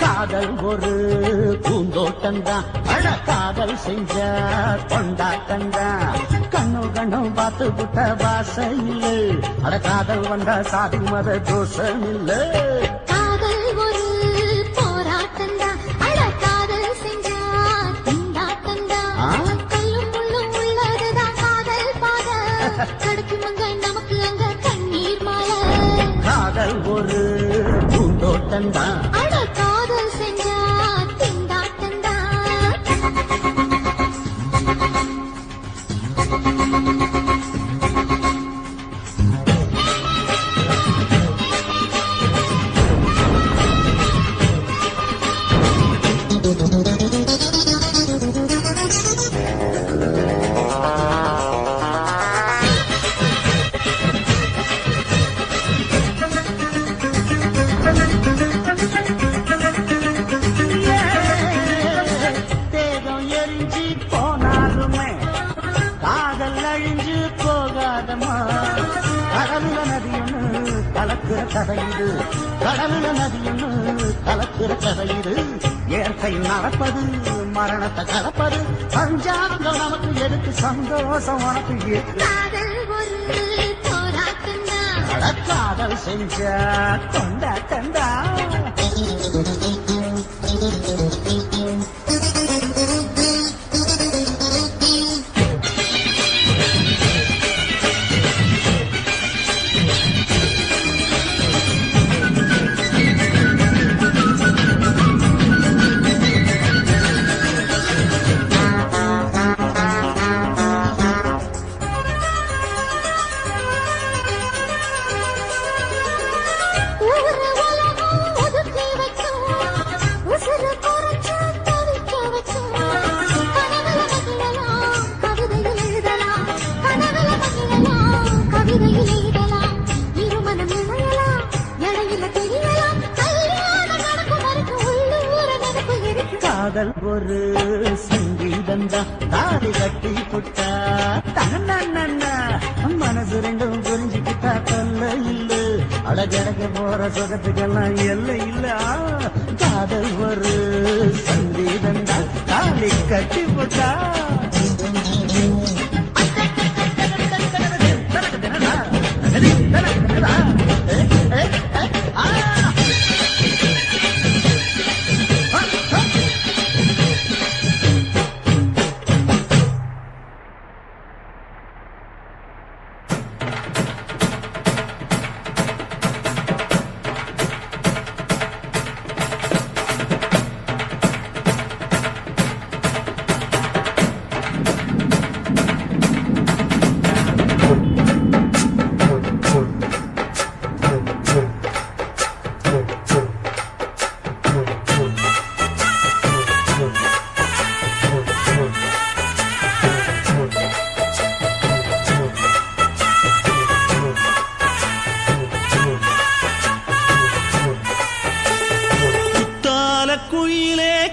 காதல் ஒரு பூந்தோட்டம்தான் அட காதல் செஞ்ச கொண்டாட்டம்தான் கண்ணு கண்ணு பார்த்து புட்ட வாசையில் அட காதல் வந்தா சாதி மத தோஷம் இல்லை காதல் ஒரு போராட்டம்தான் Thank you. அழிஞ்சு போகாதமா கடலுல நதி ஒண்ணு கலக்குற கதை இது. கடலுல நதி ஒண்ணு கலக்குற கதை இது. இயற்கை நடப்பது மரணத்தை கலப்பது. பஞ்சாங்கம் நமக்கு எதுக்கு சந்தோஷம்? உனக்கு காதல் செஞ்ச கொண்டாட்டண்டா காதல் ஒரு சங்கீதந்தா தாலி கட்டி புட்டா தன்னா மனசு ரெண்டும் புரிஞ்சுக்கிட்டா தொல்ல இல்ல. அழகழக போற சொகத்துக்கெல்லாம் எல்லை இல்ல. காதல் ஒரு சங்கீதந்தா தாலி கட்டி புட்டா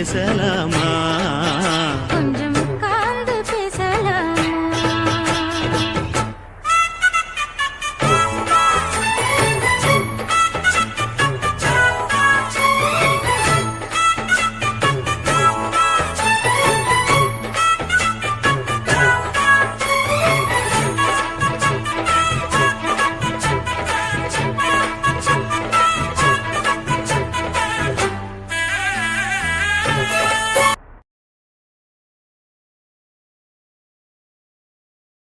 பேசலாமா